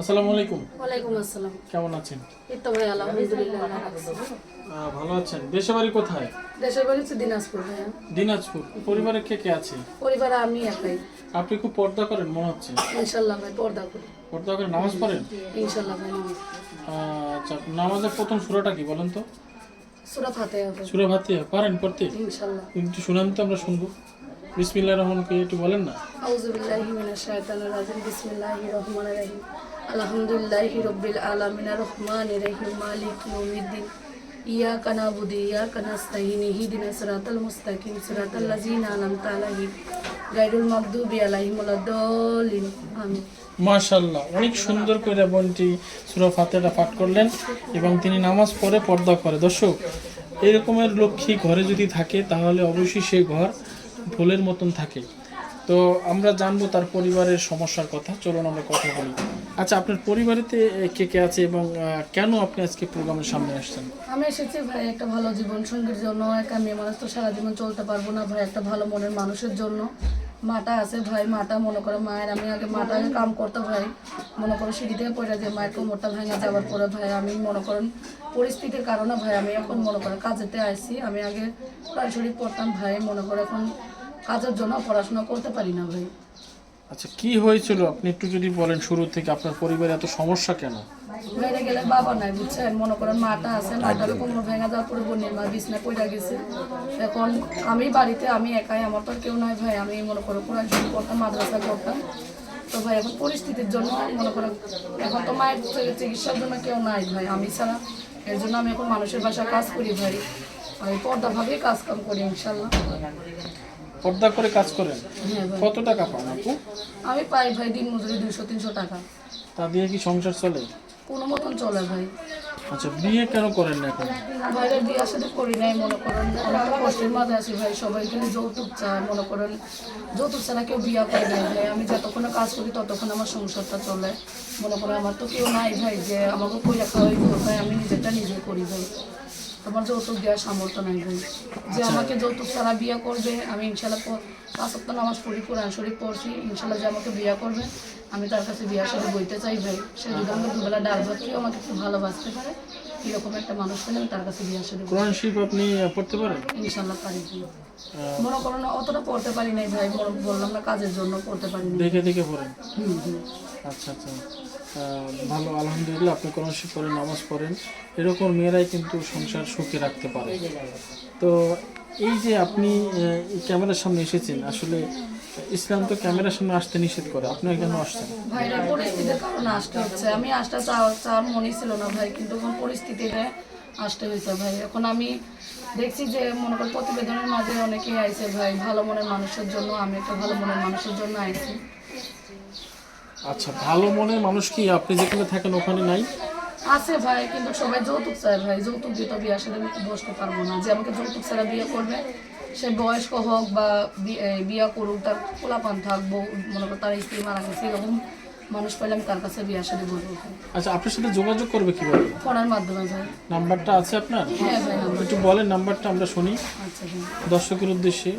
আসসালামু আলাইকুম। ওয়ালাইকুম আসসালাম। কেমন আছেন? এই তো ভাই আলহামদুলিল্লাহ ভালো আছেন। দেশে বাড়ি কোথায়? দেশের বাড়ি হচ্ছে দিনাজপুর ভাইয়া। দিনাজপুর। পরিবারে কে কে আছে? পরিবারে আমি একাই। আপনি খুব পর্দা করেন মনে হচ্ছে। ইনশাল্লাহ ভাই পর্দা করি। পর্দা করে নামাজ পড়েন? ইনশাল্লাহ ভাই আচ্ছা নামাজের প্রথম সুরাটা কি বলেন তো? সুরা ফাতে হবে সুরা ভাতি পারেন পড়তে? ইনশাল্লাহ। একটু শুনান তো আমরা শুনব। বিসমিল্লাহ রহমানকে একটু বলেন না। আউযু বিল্লাহি মিনাশ শাইতানির রাজিম বিসমিল্লাহির রহমানির রহিম। আলহামদুলিল্লাহি রাব্বিল আলামিন আর রহমানির রহিম, মালিক ইয়াউমিদ্দিন। ইয়াকা নাবুদু, ইয়াকা নাস্তাইন ইহদিনাস সিরাতাল মুস্তাকিম, সিরাতাল লাযিনা আনআমতা আলাইহিম, গায়রুল মাগদুবি আলাইহিম ওয়ালাদ-দাল্লিন আমিন। মাশাল্লাহ অনেক সুন্দর করে বোনটি সুরা ফাতেটা পাঠ করলেন এবং তিনি নামাজ পড়ে পর্দা করে। দর্শক এরকমের লক্ষ্মী ঘরে যদি থাকে, তাহলে অবশ্যই সে ঘর ফুলের মতন থাকে। তো আমরা জানব তার পরিবারের সমস্যার কথা। চলুন আমরা কথা বলি। আচ্ছা আপনার পরিবারেতে কে কে আছে এবং কেন আপনি আজকে প্রোগ্রামের সামনে আসছেন? আমি এসেছি ভাই একটা ভালো জীবন, সঙ্গীর জন্য। একা মেয়ে মানুষ তো সারা জীবন চলতে পারব না ভাই, একটা ভালো মনের মানুষের জন্য। মাটা আছে ভাই, মাটা মনে করে মায়ের, আমি আগে মাটা কাম করতে ভাই। মনে করো সিঁড়ি থেকে পড়ে যে মায়ের কোমরটা ভাঙা যাওয়ার পরে ভাই, আমি মনে করেন পরিস্থিতির কারণে ভাই, আমি এখন মনে করেন কাজেতে আসছি আমি আগে প্রায় শরীর পড়তাম ভাই, মনে করে এখন কাজের জন্য পড়াশোনা করতে পারি না ভাই। আচ্ছা কি হয়েছিল? আপনি একটু যদি বলেন শুরু থেকে আপনার পরিবারে এত সমস্যা কেন? বাইরে গেলে বাবা নাই বুঝছেন? মনে করেন মাটা আছে মাটার কোমর ভেঙে যাওয়ার পরে বোনের মা বিছনা পড়ে গেছে। এখন আমি বাড়িতে আমি একাই আমার তো আর কেউ নাই ভাই। আমি মনে করো কোরআন শরীফ পড়তাম মাদ্রাসা করতাম তো ভাই এখন পরিস্থিতির জন্য মনে করো এখন তো মায়ের চিকিৎসার জন্য কেউ নাই ভাই। আমি ছাড়া এর জন্য আমি এখন মানুষের বাসায় কাজ করি ভাই। আমি পর্দাভাবেই কাজ কাম করি ইনশাল্লাহ। পর্দা করে কাজ করেন? হ্যাঁ ভাই। কত টাকা পান আপু? আমি পাই ভাই দিন মজুরি দুশো তিনশো টাকা। তা দিয়ে কি সংসার চলে? কোনো মতন চলে ভাই। আচ্ছা বিয়ে কেন করেন না এখন? বাইরে বিয়ে সাথে করি নাই মনে করেন অনেক কষ্টের মাঝে আছি ভাই সবাই কিন্তু যৌতুক চায় মনে করেন যৌতুক ছাড়া কেউ বিয়ে করে নাই ভাই। আমি যতক্ষণে কাজ করি ততক্ষণ আমার সংসারটা চলে। মনে করেন আমার তো কেউ নাই ভাই যে আমাকে কই রাখা হয় ভাই আমি নিজেরটা নিজে করি ভাই তোমার যৌতুক দেওয়ার সামর্থ্য নাই ভাই যে আমাকে যৌতুক ছাড়া বিয়ে করবে আমি ইনশাল্লাহ পাঁচ সপ্তাহ নামাজ পড়ি কোরআন শরীফ পড়ছি ইনশাল্লাহ যে আমাকে বিয়ে করবে আমি তার কাছে বিয়ের সাথে বইতে চাই ভাই। সে যদি আমাকে দুবেলা ডাল ভাত খেয়ে আমাকে খুব ভালোবাসতে পারে এরকম একটা মানুষ পেলে আমি তার কাছে বিয়ের সাথে কোরআন শরীফ আপনি পড়তে পারেন? ইনশাল্লাহ পারি মনে করো না অতটা পড়তে পারি নাই ভাই বল- বললাম না কাজের জন্য পড়তে পারি দেখে দেখে পড়েন। আচ্ছা আচ্ছা। ভালো আলহামদুলিল্লাহ আপনি কোরআন শরীফ পড়েন নামাজ পড়েন। এরকম মেয়েরাই কিন্তু সংসার সুখে রাখতে পারে। তো এই যে আপনি ক্যামেরার সামনে এসেছেন আসলে ইসলাম তো ক্যামেরার সামনে আসতে নিষেধ করে আপনি কেন আসছেন। ভাইরা পরিস্থিতির কারণে আসতে হচ্ছে। আমি আসতে চাওয়ার মনে ছিল না ভাই কিন্তু এখন পরিস্থিতিতে আসতে হয়েছে ভাই। এখন আমি দেখছি যে মনে কর প্রতিবেদনের মাঝে অনেকেই আইছে ভাই ভালো মনের মানুষের জন্য আমি একটা ভালো মনের মানুষের জন্য আইছি। আচ্ছা ভালো মনের মানুষ কি? আপনি যেখানে থাকেন ওখানে নাই? আছে ভাই কিন্তু সবাই যৌতুক চায় ভাই। যৌতুক দিয়ে তো বিয়ে সাথে আমি বসতে পারব না? যে আমাকে যৌতুক ছাড়া বিয়ে করবে সে বয়স্ক হোক বা বিয়া করুক তার কোলাপান থাকব মনে করো তার স্ত্রী মারা গেছে এরকম মানুষ পাইলে আমি তার কাছে বিয়ে সাথে বলব। আচ্ছা আপনার সাথে যোগাযোগ করবে কীভাবে? ফোনের মাধ্যমে ভাই। নাম্বারটা আছে আপনার? হ্যাঁ ভাই একটু বলেন নাম্বারটা আমরা শুনি। আচ্ছা দর্শকের উদ্দেশ্যে।